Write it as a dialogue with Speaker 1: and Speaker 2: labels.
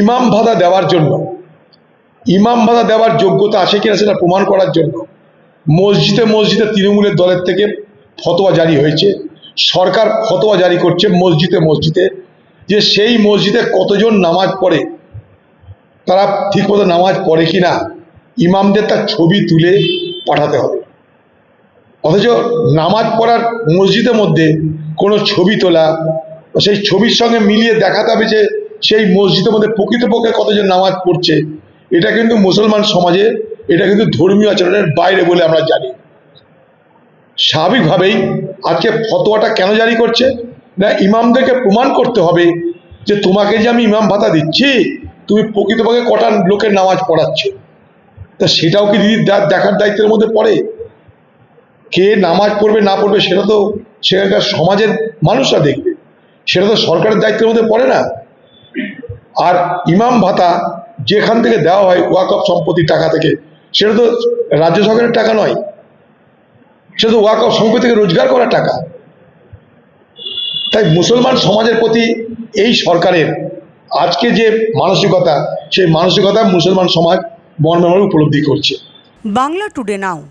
Speaker 1: ইমাম ভাতা দেওয়ার জন্য। ইমাম ভাতা দেওয়ার যোগ্যতা আছে কিনা সেটা প্রমাণ করার জন্য। মসজিদে মসজিদে তৃণমূলের দলের থেকে ফতোয়া জারি হয়েছে। সরকার ফতোয়া জারি করছে মসজিদে মসজিদে যে সেই মসজিদে কতজন নামাজ পড়ে, তারা ঠিকমতো নামাজ পড়ে কি না ইমামদের তার ছবি তুলে পাঠাতে হবে। অথচ নামাজ পড়ার মসজিদের মধ্যে কোনো ছবি তোলা, সেই ছবির সঙ্গে মিলিয়ে দেখাতে হবে যে সেই মসজিদের মধ্যে প্রকৃতপক্ষে কতজন নামাজ পড়ছে, এটা কিন্তু মুসলমান সমাজে, এটা কিন্তু ধর্মীয় আচরণের বাইরে বলে আমরা জানি। স্বাভাবিকভাবেই আজকে ফতোয়াটা কেন জারি করছে? না, ইমামদেরকে প্রমাণ করতে হবে যে তোমাকে যে আমি ইমাম ভাতা দিচ্ছি, তুমি প্রকৃতপক্ষে কটা লোকের নামাজ পড়াচ্ছ। তা সেটাও কি দিদি দেখার দায়িত্বের মধ্যে পড়ে? কে নামাজ পড়বে, না পড়বে, সেটা তো সেখানকার সমাজের মানুষরা দেখবে। সেটা তো সরকারের দায়িত্বের মধ্যে পড়ে না। আর ইমাম ভাতা যেখান থেকে দেওয়া হয় ওয়াকফ সম্পত্তির টাকা থেকে, সেটা তো রাজ্য সরকারের টাকা নয়। সেটা তো ওয়াকফ সম্পত্তি থেকে রোজগার করা টাকা। তাই মুসলমান সমাজের প্রতি এই সরকারের আজকে যে মানসিকতা, সেই মানসিকতা মুসলমান সমাজ মর্মে উপলব্ধি করছে।
Speaker 2: বাংলা টুডে নাও